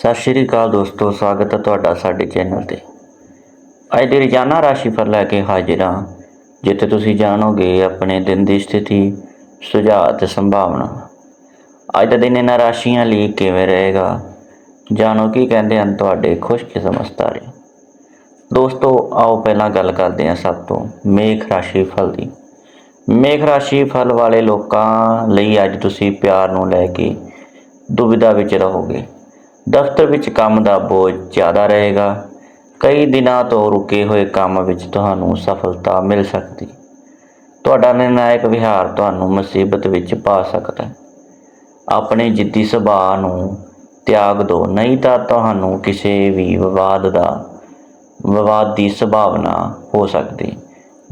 ਸਤਿ ਸ਼੍ਰੀ ਅਕਾਲ ਦੋਸਤੋ, ਸਵਾਗਤ ਹੈ ਤੁਹਾਡਾ ਸਾਡੇ ਚੈਨਲ ਤੇ। ਅੱਜ ਦੀ ਰੋਜ਼ਾਨਾ ਰਾਸ਼ੀਫਲ ਲੈ ਕੇ ਹਾਜ਼ਰ ਹਾਂ, ਜਿੱਥੇ ਤੁਸੀਂ ਜਾਣੋਗੇ ਆਪਣੇ ਦਿਨ ਦੀ ਸਥਿਤੀ, ਸੁਝਾਅ ਤੇ ਸੰਭਾਵਨਾ। ਅੱਜ ਦਾ ਦਿਨ ਇਹਨਾਂ ਰਾਸ਼ੀਆਂ ਲਈ ਕਿਵੇਂ ਰਹੇਗਾ, ਜਾਣੋ ਕੀ ਕਹਿੰਦੇ ਹਨ ਤੁਹਾਡੇ ਖੁਸ਼ਕਿਸਮਤ ਤਾਰੇ ਦੋਸਤੋ, ਆਓ ਪਹਿਲਾਂ ਗੱਲ ਕਰਦੇ ਹਾਂ ਸਭ ਤੋਂ ਮੇਖ ਰਾਸ਼ੀ ਫਲ ਦੀ। ਮੇਖ ਰਾਸ਼ੀ ਫਲ ਵਾਲੇ ਲੋਕਾਂ ਲਈ ਅੱਜ ਤੁਸੀਂ ਪਿਆਰ ਨੂੰ ਲੈ ਕੇ ਦੁਵਿਧਾ ਵਿੱਚ ਰਹੋਗੇ। ਦਫ਼ਤਰ ਵਿੱਚ ਕੰਮ ਦਾ ਬੋਝ ਜ਼ਿਆਦਾ ਰਹੇਗਾ। ਕਈ ਦਿਨਾਂ ਤੋਂ ਰੁਕੇ ਹੋਏ ਕੰਮ ਵਿੱਚ ਤੁਹਾਨੂੰ ਸਫਲਤਾ ਮਿਲ ਸਕਦੀ। ਤੁਹਾਡਾ ਨਿਰਣਾਇਕ ਵਿਹਾਰ ਤੁਹਾਨੂੰ ਮੁਸੀਬਤ ਵਿੱਚ ਪਾ ਸਕਦਾ ਹੈ। ਆਪਣੇ ਜਿੱਦੀ ਸੁਭਾਅ ਨੂੰ ਤਿਆਗ ਦਿਓ, ਨਹੀਂ ਤਾਂ ਤੁਹਾਨੂੰ ਕਿਸੇ ਵੀ ਵਿਵਾਦ ਦਾ, ਵਿਵਾਦ ਦੀ ਸੰਭਾਵਨਾ ਹੋ ਸਕਦੀ।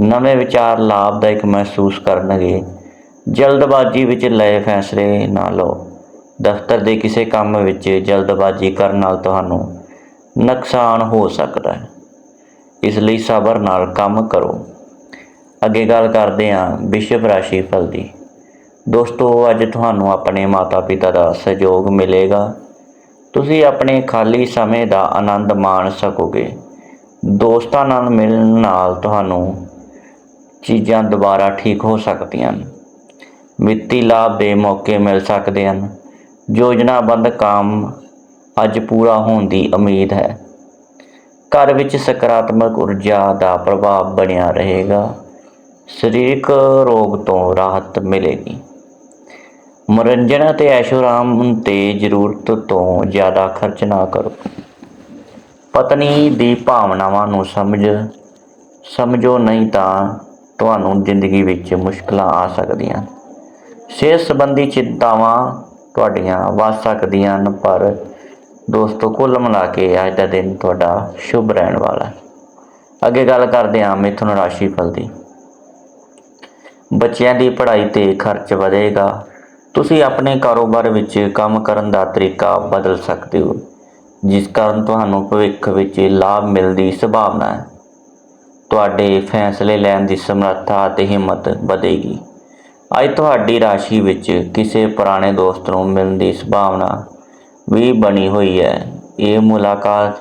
ਨਵੇਂ ਵਿਚਾਰ ਲਾਭਦਾਇਕ ਮਹਿਸੂਸ ਕਰਨਗੇ। ਜਲਦਬਾਜ਼ੀ ਵਿੱਚ ਲਏ ਫੈਸਲੇ ਨਾ ਲਓ। ਦਫ਼ਤਰ ਦੇ ਕਿਸੇ ਕੰਮ ਵਿੱਚ ਜਲਦਬਾਜ਼ੀ ਕਰਨ ਨਾਲ ਤੁਹਾਨੂੰ ਨੁਕਸਾਨ ਹੋ ਸਕਦਾ ਹੈ। ਇਸ ਲਈ ਸਬਰ ਨਾਲ ਕੰਮ ਕਰੋ। ਅੱਗੇ ਗੱਲ ਕਰਦੇ ਹਾਂ ਵਿਸ਼ਵ ਰਾਸ਼ੀ ਫਲ ਦੀ। ਦੋਸਤੋ, ਅੱਜ ਤੁਹਾਨੂੰ ਆਪਣੇ ਮਾਤਾ-ਪਿਤਾ ਦਾ ਸਹਿਯੋਗ ਮਿਲੇਗਾ। ਤੁਸੀਂ ਆਪਣੇ ਖਾਲੀ ਸਮੇਂ ਦਾ ਆਨੰਦ ਮਾਣ ਸਕੋਗੇ। ਦੋਸਤਾਂ ਨਾਲ ਮਿਲਣ ਨਾਲ ਤੁਹਾਨੂੰ ਚੀਜ਼ਾਂ ਦੁਬਾਰਾ ਠੀਕ ਹੋ ਸਕਦੀਆਂ ਹਨ। ਵਿੱਤੀ ਲਾਭ ਦੇ ਮੌਕੇ ਮਿਲ ਸਕਦੇ ਹਨ। ਯੋਜਨਾਬੱਧ ਕੰਮ ਅੱਜ ਪੂਰਾ ਹੋਣ ਦੀ ਉਮੀਦ ਹੈ। ਘਰ ਵਿੱਚ ਸਕਾਰਾਤਮਕ ਊਰਜਾ ਦਾ ਪ੍ਰਭਾਵ ਬਣਿਆ ਰਹੇਗਾ। ਸਰੀਰਕ ਰੋਗ ਤੋਂ ਰਾਹਤ ਮਿਲੇਗੀ। ਮਨੋਰੰਜਨ ਅਤੇ ਐਸ਼ੋਰਾਮ ਤੇ ਜ਼ਰੂਰਤ ਤੋਂ ਜ਼ਿਆਦਾ ਖਰਚ ਨਾ ਕਰੋ। ਪਤਨੀ ਦੀ ਭਾਵਨਾਵਾਂ ਨੂੰ ਸਮਝ, ਸਮਝੋ ਨਹੀਂ ਤਾਂ ਤੁਹਾਨੂੰ ਜ਼ਿੰਦਗੀ ਵਿੱਚ ਮੁਸ਼ਕਲਾਂ ਆ ਸਕਦੀਆਂ। ਸਿਹਤ ਸੰਬੰਧੀ ਚਿੰਤਾਵਾਂ ਤੁਹਾਡੀਆਂ ਵੱਧ ਸਕਦੀਆਂ ਹਨ, ਪਰ ਦੋਸਤੋ, ਕੁੱਲ ਮਿਲਾ ਕੇ ਅੱਜ ਦਾ ਦਿਨ ਤੁਹਾਡਾ ਸ਼ੁਭ ਰਹਿਣ ਵਾਲਾ ਹੈ। ਅੱਗੇ ਗੱਲ ਕਰਦੇ ਹਾਂ ਮਿਥੁਨ ਰਾਸ਼ੀ ਫਲ ਦੀ। ਬੱਚਿਆਂ ਦੀ ਪੜ੍ਹਾਈ ਤੇ ਖਰਚ ਵਧੇਗਾ। ਤੁਸੀਂ ਆਪਣੇ ਕਾਰੋਬਾਰ ਵਿੱਚ ਕੰਮ ਕਰਨ ਦਾ ਤਰੀਕਾ ਬਦਲ ਸਕਦੇ ਹੋ, ਜਿਸ ਕਾਰਨ ਤੁਹਾਨੂੰ ਭਵਿੱਖ ਵਿੱਚ ਲਾਭ ਮਿਲਣ ਦੀ ਸੰਭਾਵਨਾ ਹੈ। ਤੁਹਾਡੇ ਫੈਸਲੇ ਲੈਣ ਦੀ ਸਮਰੱਥਾ ਅਤੇ ਹਿੰਮਤ ਵਧੇਗੀ। ਅੱਜ ਤੁਹਾਡੀ ਰਾਸ਼ੀ ਵਿੱਚ ਕਿਸੇ ਪੁਰਾਣੇ ਦੋਸਤ ਨੂੰ ਮਿਲਣ ਦੀ ਸੰਭਾਵਨਾ ਵੀ ਬਣੀ ਹੋਈ ਹੈ। ਇਹ ਮੁਲਾਕਾਤ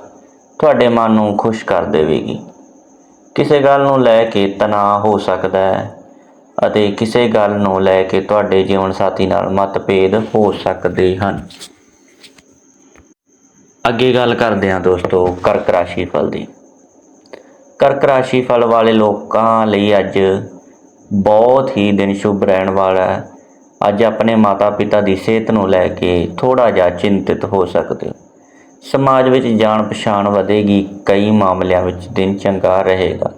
ਤੁਹਾਡੇ ਮਨ ਨੂੰ ਖੁਸ਼ ਕਰ ਦੇਵੇਗੀ। ਕਿਸੇ ਗੱਲ ਨੂੰ ਲੈ ਕੇ ਤਣਾਅ ਹੋ ਸਕਦਾ ਹੈ ਅਤੇ ਕਿਸੇ ਗੱਲ ਨੂੰ ਲੈ ਕੇ ਤੁਹਾਡੇ ਜੀਵਨ ਸਾਥੀ ਨਾਲ ਮਤਭੇਦ ਹੋ ਸਕਦੇ ਹਨ। ਅੱਗੇ ਗੱਲ ਕਰਦੇ ਹਾਂ ਦੋਸਤੋ ਕਰਕ ਰਾਸ਼ੀ ਫਲ ਦੀ। ਕਰਕ ਰਾਸ਼ੀ ਫਲ ਵਾਲੇ ਲੋਕਾਂ ਲਈ ਅੱਜ ਬਹੁਤ ਹੀ ਦਿਨ ਸ਼ੁਭ ਰਹਿਣ ਵਾਲਾ ਹੈ। ਅੱਜ ਆਪਣੇ ਮਾਤਾ-ਪਿਤਾ ਦੀ ਸਿਹਤ ਨੂੰ ਲੈ ਕੇ ਥੋੜਾ ਜਿਹਾ ਚਿੰਤਿਤ ਹੋ ਸਕਦੇ ਹੋ। ਸਮਾਜ ਵਿੱਚ ਜਾਣ ਪਛਾਣ ਵਧੇਗੀ, ਕਈ ਮਾਮਲਿਆਂ ਵਿੱਚ ਦਿਨ ਚੰਗਾ ਰਹੇਗਾ।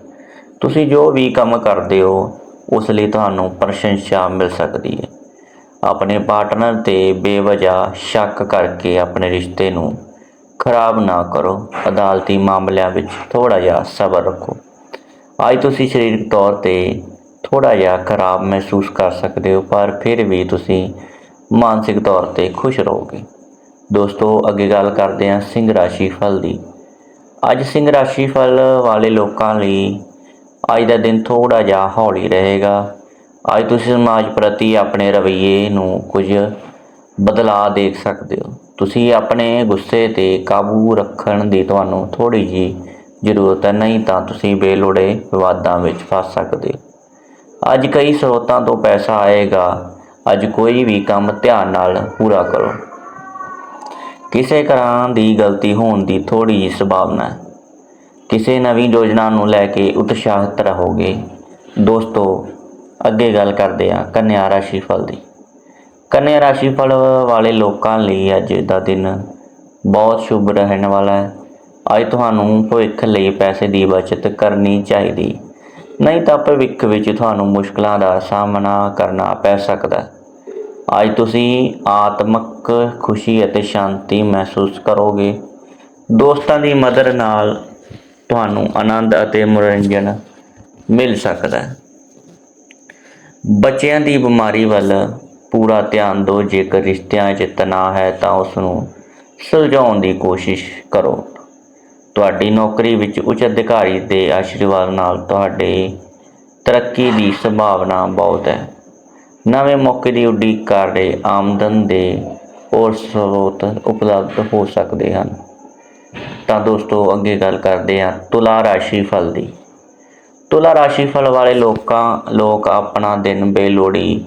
ਤੁਸੀਂ ਜੋ ਵੀ ਕੰਮ ਕਰਦੇ ਹੋ, ਉਸ ਲਈ ਤੁਹਾਨੂੰ ਪ੍ਰਸ਼ੰਸਾ ਮਿਲ ਸਕਦੀ ਹੈ। ਆਪਣੇ ਪਾਰਟਨਰ ਤੇ ਬੇਵਜ੍ਹਾ ਸ਼ੱਕ ਕਰਕੇ ਆਪਣੇ ਰਿਸ਼ਤੇ ਨੂੰ ਖਰਾਬ ਨਾ ਕਰੋ। ਅਦਾਲਤੀ ਮਾਮਲਿਆਂ ਵਿੱਚ ਥੋੜਾ ਜਿਹਾ ਸਬਰ ਰੱਖੋ। ਅੱਜ ਤੁਸੀਂ ਸਰੀਰਕ ਤੌਰ ਤੇ ਥੋੜਾ ਜਿਹਾ ਖਰਾਬ ਮਹਿਸੂਸ ਕਰ ਸਕਦੇ ਹੋ, ਪਰ ਫਿਰ ਵੀ ਤੁਸੀਂ ਮਾਨਸਿਕ ਤੌਰ ਤੇ ਖੁਸ਼ ਰਹੋਗੇ। ਦੋਸਤੋ, ਅੱਗੇ ਗੱਲ ਕਰਦੇ ਹਾਂ ਸਿੰਘ ਰਾਸ਼ੀ ਫਲ ਦੀ। ਅੱਜ ਸਿੰਘ ਰਾਸ਼ੀ ਫਲ ਵਾਲੇ ਲੋਕਾਂ ਲਈ ਅੱਜ ਦਾ ਦਿਨ ਥੋੜਾ ਜਿਹਾ ਹੌਲੀ ਰਹੇਗਾ। ਅੱਜ ਤੁਸੀਂ ਸਮਾਜ ਪ੍ਰਤੀ ਆਪਣੇ ਰਵੱਈਏ ਨੂੰ ਕੁਝ ਬਦਲਾਅ ਦੇਖ ਸਕਦੇ ਹੋ। ਤੁਸੀਂ ਆਪਣੇ ਗੁੱਸੇ ਤੇ ਕਾਬੂ ਰੱਖਣ ਦੀ ਤੁਹਾਨੂੰ ਥੋੜੀ ਜੀ ਜ਼ਰੂਰਤ ਹੈ, ਨਹੀਂ ਤਾਂ ਤੁਸੀਂ ਬੇਲੋੜੇ ਵਿਵਾਦਾਂ ਵਿੱਚ ਫਸ ਸਕਦੇ ਹੋ। ਅੱਜ ਕਈ ਸਰੋਤਾਂ ਤੋਂ ਪੈਸਾ ਆਏਗਾ। ਅੱਜ ਕੋਈ ਵੀ ਕੰਮ ਧਿਆਨ ਨਾਲ ਪੂਰਾ ਕਰੋ। ਕਿਸੇ ਤਰ੍ਹਾਂ ਦੀ ਗਲਤੀ ਹੋਣ ਦੀ ਥੋੜੀ ਜਿਹੀ ਸੰਭਾਵਨਾ ਹੈ। ਕਿਸੇ ਨਵੀਂ ਯੋਜਨਾ ਨੂੰ ਲੈ ਕੇ ਉਤਸ਼ਾਹਿਤ ਰਹੋਗੇ। ਦੋਸਤੋ, ਅੱਗੇ ਗੱਲ ਕਰਦੇ ਹਾਂ ਕੰਨਿਆ ਰਾਸ਼ੀ ਫਲ ਦੀ। ਕੰਨਿਆ ਰਾਸ਼ੀ ਫਲ ਵਾਲੇ ਲੋਕਾਂ ਲਈ ਅੱਜ ਦਾ ਦਿਨ ਬਹੁਤ ਸ਼ੁਭ ਰਹਿਣ ਵਾਲਾ ਹੈ। ਅੱਜ ਤੁਹਾਨੂੰ ਭਵਿੱਖ ਲਈ ਪੈਸੇ ਦੀ ਬਚਤ ਕਰਨੀ ਚਾਹੀਦੀ। ਨਹੀਂ ਤਾਂ ਭਵਿੱਖ ਵਿੱਚ ਤੁਹਾਨੂੰ ਮੁਸ਼ਕਲਾਂ ਦਾ ਸਾਹਮਣਾ ਕਰਨਾ ਪੈ ਸਕਦਾ ਹੈ। ਅੱਜ ਤੁਸੀਂ ਆਤਮਿਕ ਖੁਸ਼ੀ ਅਤੇ ਸ਼ਾਂਤੀ ਮਹਿਸੂਸ ਕਰੋਗੇ। ਦੋਸਤਾਂ ਦੀ ਮਦਦ ਨਾਲ ਤੁਹਾਨੂੰ ਆਨੰਦ ਅਤੇ ਮਨੋਰੰਜਨ ਮਿਲ ਸਕਦਾ ਹੈ। ਬੱਚਿਆਂ ਦੀ ਬਿਮਾਰੀ ਵੱਲ ਪੂਰਾ ਧਿਆਨ ਦਿਓ। ਜੇਕਰ ਰਿਸ਼ਤਿਆਂ 'ਚ ਤਣਾਅ ਹੈ ਤਾਂ ਉਸ ਨੂੰ ਸੁਲਝਾਉਣ ਦੀ ਕੋਸ਼ਿਸ਼ ਕਰੋ। ਤੁਹਾਡੀ ਨੌਕਰੀ ਵਿੱਚ ਉੱਚ ਅਧਿਕਾਰੀ ਦੇ ਆਸ਼ੀਰਵਾਦ ਨਾਲ ਤੁਹਾਡੇ ਤਰੱਕੀ ਦੀ ਸੰਭਾਵਨਾ ਬਹੁਤ ਹੈ। ਨਵੇਂ ਮੌਕੇ ਦੀ ਉਡੀਕ ਕਰ ਰਹੇ ਆਮਦਨ ਦੇ ਹੋਰ ਸਰੋਤ ਉਪਲਬਧ ਹੋ ਸਕਦੇ ਹਨ। ਤਾਂ ਦੋਸਤੋ, ਅੱਗੇ ਗੱਲ ਕਰਦੇ ਹਾਂ ਤੁਲਾ ਰਾਸ਼ੀ ਫਲ ਦੀ। ਤੁਲਾ ਰਾਸ਼ੀ ਫਲ ਵਾਲੇ ਲੋਕਾਂ, ਲੋਕ ਆਪਣਾ ਦਿਨ ਬੇਲੋੜੀ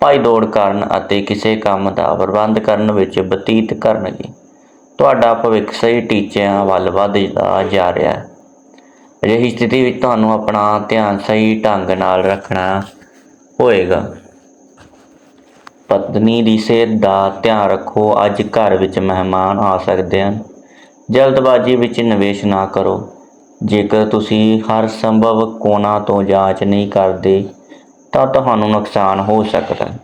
ਭਾਈ ਦੌੜ ਕਰਨ ਅਤੇ ਕਿਸੇ ਕੰਮ ਦਾ ਪ੍ਰਬੰਧ ਕਰਨ ਵਿੱਚ ਬਤੀਤ ਕਰਨਗੇ। ਤੁਹਾਡਾ ਭਵਿੱਖ ਸਹੀ ਟੀਚਿਆਂ ਵੱਲ ਵੱਧਦਾ ਜਾ ਰਿਹਾ ਹੈ। ਅਜਿਹੀ ਸਥਿਤੀ ਵਿੱਚ ਤੁਹਾਨੂੰ ਆਪਣਾ ਧਿਆਨ ਸਹੀ ਢੰਗ ਨਾਲ ਰੱਖਣਾ ਹੋਏਗਾ। ਪਤਨੀ ਦੀ ਸਿਹਤ ਦਾ ਧਿਆਨ ਰੱਖੋ। ਅੱਜ ਘਰ ਵਿੱਚ ਮਹਿਮਾਨ ਆ ਸਕਦੇ ਹਨ। ਜਲਦਬਾਜ਼ੀ ਵਿੱਚ ਨਿਵੇਸ਼ ਨਾ ਕਰੋ। ਜੇਕਰ ਤੁਸੀਂ ਹਰ ਸੰਭਵ ਕੋਣਾ ਤੋਂ ਜਾਂਚ ਨਹੀਂ ਕਰਦੇ, ਤਾਂ ਤੁਹਾਨੂੰ ਨੁਕਸਾਨ ਹੋ ਸਕਦਾ ਹੈ।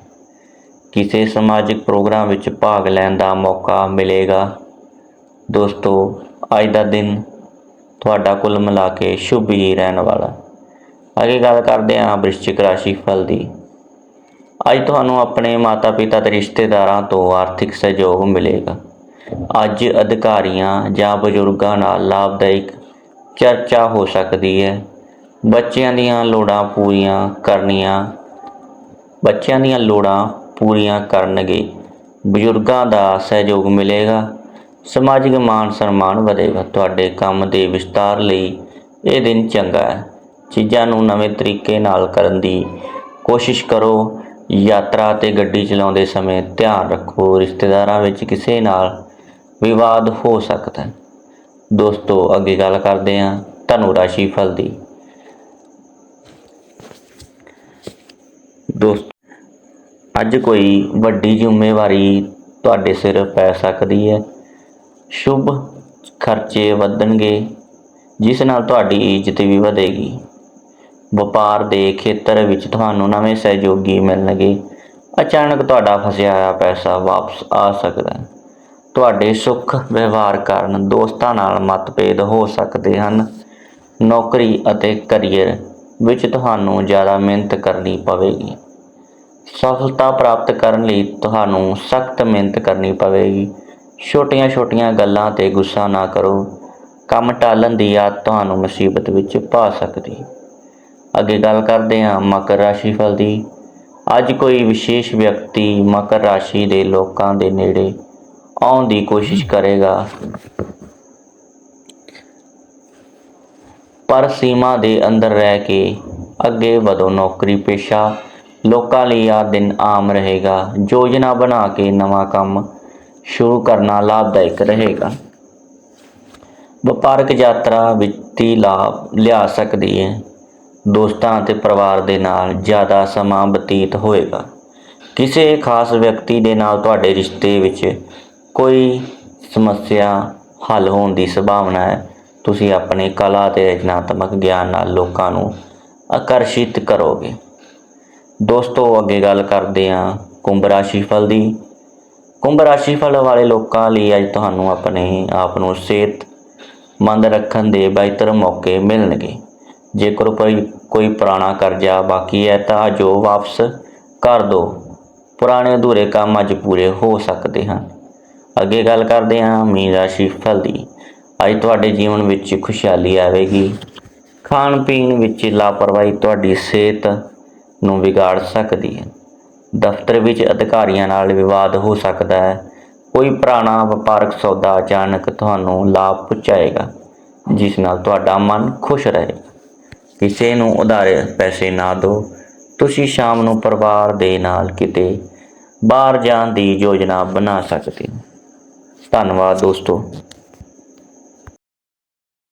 ਕਿਸੇ ਸਮਾਜਿਕ ਪ੍ਰੋਗਰਾਮ ਵਿੱਚ ਭਾਗ ਲੈਣ ਦਾ ਮੌਕਾ ਮਿਲੇਗਾ। ਦੋਸਤੋ, ਅੱਜ ਦਾ ਦਿਨ ਤੁਹਾਡਾ ਕੁੱਲ ਮਿਲਾ ਕੇ ਸ਼ੁਭ ਹੀ ਰਹਿਣ ਵਾਲਾ ਅੱਗੇ ਗੱਲ ਕਰਦੇ ਹਾਂ ਵ੍ਰਿਸ਼ਚਿਕ ਰਾਸ਼ੀ ਫਲ ਦੀ। ਅੱਜ ਤੁਹਾਨੂੰ ਆਪਣੇ ਮਾਤਾ-ਪਿਤਾ ਤੇ ਰਿਸ਼ਤੇਦਾਰਾਂ ਤੋਂ ਆਰਥਿਕ ਸਹਿਯੋਗ ਮਿਲੇਗਾ। ਅੱਜ ਅਧਿਕਾਰੀਆਂ ਜਾਂ ਬਜ਼ੁਰਗਾਂ ਨਾਲ ਲਾਭਦਾਇਕ ਚਰਚਾ ਹੋ ਸਕਦੀ ਹੈ। ਬੱਚਿਆਂ ਦੀਆਂ ਲੋੜਾਂ ਪੂਰੀਆਂ ਕਰਨੀਆਂ, ਬੱਚਿਆਂ ਦੀਆਂ ਲੋੜਾਂ ਪੂਰੀਆਂ ਕਰਨਗੇ। ਬਜ਼ੁਰਗਾਂ ਦਾ ਸਹਿਯੋਗ ਮਿਲੇਗਾ। ਸਮਾਜਿਕ ਮਾਨ ਸਨਮਾਨ ਵਧੇਗਾ ਤੁਹਾਡੇ ਕੰਮ ਦੇ ਵਿਸਤਾਰ ਲਈ ਇਹ ਦਿਨ ਚੰਗਾ ਹੈ। ਚੀਜ਼ਾਂ ਨੂੰ ਨਵੇਂ ਤਰੀਕੇ ਨਾਲ ਕਰਨ ਦੀ ਕੋਸ਼ਿਸ਼ ਕਰੋ। ਯਾਤਰਾ ਤੇ ਗੱਡੀ ਚਲਾਉਂਦੇ ਸਮੇਂ ਧਿਆਨ ਰੱਖੋ। ਰਿਸ਼ਤੇਦਾਰਾਂ ਵਿੱਚ ਕਿਸੇ ਨਾਲ ਵਿਵਾਦ ਹੋ ਸਕਦਾ ਹੈ। ਦੋਸਤੋ, ਅੱਗੇ ਗੱਲ ਕਰਦੇ ਹਾਂ। ਧਨੁ ਰਾਸ਼ੀ ਫਲ ਦੀ। ਦੋਸਤ, ਅੱਜ ਕੋਈ ਵੱਡੀ ਜ਼ਿੰਮੇਵਾਰੀ ਤੁਹਾਡੇ ਸਿਰ ਪੈ ਸਕਦੀ ਹੈ। ਸ਼ੁਭ ਖਰਚੇ ਵਧਣਗੇ, ਜਿਸ ਨਾਲ ਤੁਹਾਡੀ ਇੱਜ਼ਤ ਵੀ ਵਧੇਗੀ। ਵਪਾਰ ਦੇ ਖੇਤਰ ਵਿੱਚ ਤੁਹਾਨੂੰ ਨਵੇਂ ਸਹਿਯੋਗੀ ਮਿਲਣਗੇ। ਅਚਾਨਕ ਤੁਹਾਡਾ ਫਸਿਆ ਹੋਇਆ ਪੈਸਾ ਵਾਪਸ ਆ ਸਕਦਾ ਹੈ। ਤੁਹਾਡੇ ਸੁੱਖ ਵਿਵਹਾਰ ਕਾਰਨ ਦੋਸਤਾਂ ਨਾਲ ਮਤਭੇਦ ਹੋ ਸਕਦੇ ਹਨ। ਨੌਕਰੀ ਅਤੇ ਕੈਰੀਅਰ ਵਿੱਚ ਤੁਹਾਨੂੰ ਜ਼ਿਆਦਾ ਮਿਹਨਤ ਕਰਨੀ ਪਵੇਗੀ। ਸਫਲਤਾ ਪ੍ਰਾਪਤ ਕਰਨ ਲਈ ਤੁਹਾਨੂੰ ਸਖਤ ਮਿਹਨਤ ਕਰਨੀ ਪਵੇਗੀ। ਛੋਟੀਆਂ-ਛੋਟੀਆਂ ਗੱਲਾਂ ਤੇ ਗੁੱਸਾ ਨਾ ਕਰੋ। ਕੰਮ ਟਾਲਣ ਦੀ ਆਦਤ ਤੁਹਾਨੂੰ ਮੁਸੀਬਤ ਵਿੱਚ ਪਾ ਸਕਦੀ। ਅੱਗੇ ਗੱਲ ਕਰਦੇ ਹਾਂ ਮਕਰ ਰਾਸ਼ੀ ਫਲ ਦੀ। ਅੱਜ ਕੋਈ ਵਿਸ਼ੇਸ਼ ਵਿਅਕਤੀ ਮਕਰ ਰਾਸ਼ੀ ਦੇ ਲੋਕਾਂ ਦੇ ਨੇੜੇ ਆਉਣ ਦੀ ਕੋਸ਼ਿਸ਼ ਕਰੇਗਾ। ਪਰ ਸੀਮਾ ਦੇ ਅੰਦਰ ਰਹਿ ਕੇ ਅੱਗੇ ਵਧੋ ਨੌਕਰੀ ਪੇਸ਼ਾ। ਲੋਕਾਂ ਲਈ ਆ ਦਿਨ ਆਮ ਰਹੇਗਾ। ਯੋਜਨਾ ਬਣਾ ਕੇ ਨਵਾਂ ਕੰਮ ਸ਼ੁਰੂ ਕਰਨਾ ਲਾਭਦਾਇਕ ਰਹੇਗਾ। ਵਪਾਰਕ ਯਾਤਰਾ ਵਿੱਤੀ ਲਾਭ ਲਿਆ ਸਕਦੀ ਹੈ। ਦੋਸਤਾਂ ਅਤੇ ਪਰਿਵਾਰ ਦੇ ਨਾਲ ਜ਼ਿਆਦਾ ਸਮਾਂ ਬਤੀਤ ਹੋਏਗਾ। ਕਿਸੇ ਖਾਸ ਵਿਅਕਤੀ ਦੇ ਨਾਲ ਤੁਹਾਡੇ ਰਿਸ਼ਤੇ ਵਿੱਚ ਕੋਈ ਸਮੱਸਿਆ ਹੱਲ ਹੋਣ ਦੀ ਸੰਭਾਵਨਾ ਹੈ, ਤੁਸੀਂ ਆਪਣੇ ਕਲਾ ਤੇ ਰਚਨਾਤਮਕ ਗਿਆਨ ਨਾਲ ਲੋਕਾਂ ਨੂੰ ਆਕਰਸ਼ਿਤ ਕਰੋਗੇ। ਦੋਸਤੋ, ਅੱਗੇ ਗੱਲ ਕਰਦੇ ਹਾਂ ਕੁੰਭ ਰਾਸ਼ੀ ਫਲ ਦੀ। ਕੁੰਭ ਰਾਸ਼ੀ ਫਲ ਵਾਲੇ ਲੋਕਾਂ ਲਈ ਅੱਜ ਤੁਹਾਨੂੰ ਆਪਣੇ ਆਪ ਨੂੰ ਸਿਹਤਮੰਦ ਰੱਖਣ ਦੇ ਬਿਹਤਰ ਮੌਕੇ ਮਿਲਣਗੇ। ਜੇਕਰ ਕੋਈ ਕੋਈ ਪੁਰਾਣਾ ਕਰਜ਼ਾ ਬਾਕੀ ਹੈ ਤਾਂ ਜੋ ਵਾਪਸ ਕਰ ਦਿਓ ਪੁਰਾਣੇ ਅਧੂਰੇ ਕੰਮ ਅੱਜ ਪੂਰੇ ਹੋ ਸਕਦੇ ਹਨ। ਅੱਗੇ ਗੱਲ ਕਰਦੇ ਹਾਂ ਮੀਨ ਰਾਸ਼ੀ ਫਲ ਦੀ। ਅੱਜ ਤੁਹਾਡੇ ਜੀਵਨ ਵਿੱਚ ਖੁਸ਼ਹਾਲੀ ਆਵੇਗੀ। ਖਾਣ ਪੀਣ ਵਿੱਚ ਲਾਪਰਵਾਹੀ ਤੁਹਾਡੀ ਸਿਹਤ ਨੂੰ ਵਿਗਾੜ ਸਕਦੀ ਹੈ। ਦਫ਼ਤਰ ਵਿੱਚ ਅਧਿਕਾਰੀਆਂ ਨਾਲ ਵਿਵਾਦ ਹੋ ਸਕਦਾ ਹੈ। ਕੋਈ ਪੁਰਾਣਾ ਵਪਾਰਕ ਸੌਦਾ ਅਚਾਨਕ ਤੁਹਾਨੂੰ ਲਾਭ ਪਹੁੰਚਾਏਗਾ, ਜਿਸ ਨਾਲ ਤੁਹਾਡਾ ਮਨ ਖੁਸ਼ ਰਹੇਗਾ। ਕਿਸੇ ਨੂੰ ਉਧਾਰੇ ਪੈਸੇ ਨਾ ਦਿਓ। ਤੁਸੀਂ ਸ਼ਾਮ ਨੂੰ ਪਰਿਵਾਰ ਦੇ ਨਾਲ ਕਿਤੇ ਬਾਹਰ ਜਾਣ ਦੀ ਯੋਜਨਾ ਬਣਾ ਸਕਦੇ ਹੋ। ਧੰਨਵਾਦ ਦੋਸਤੋ।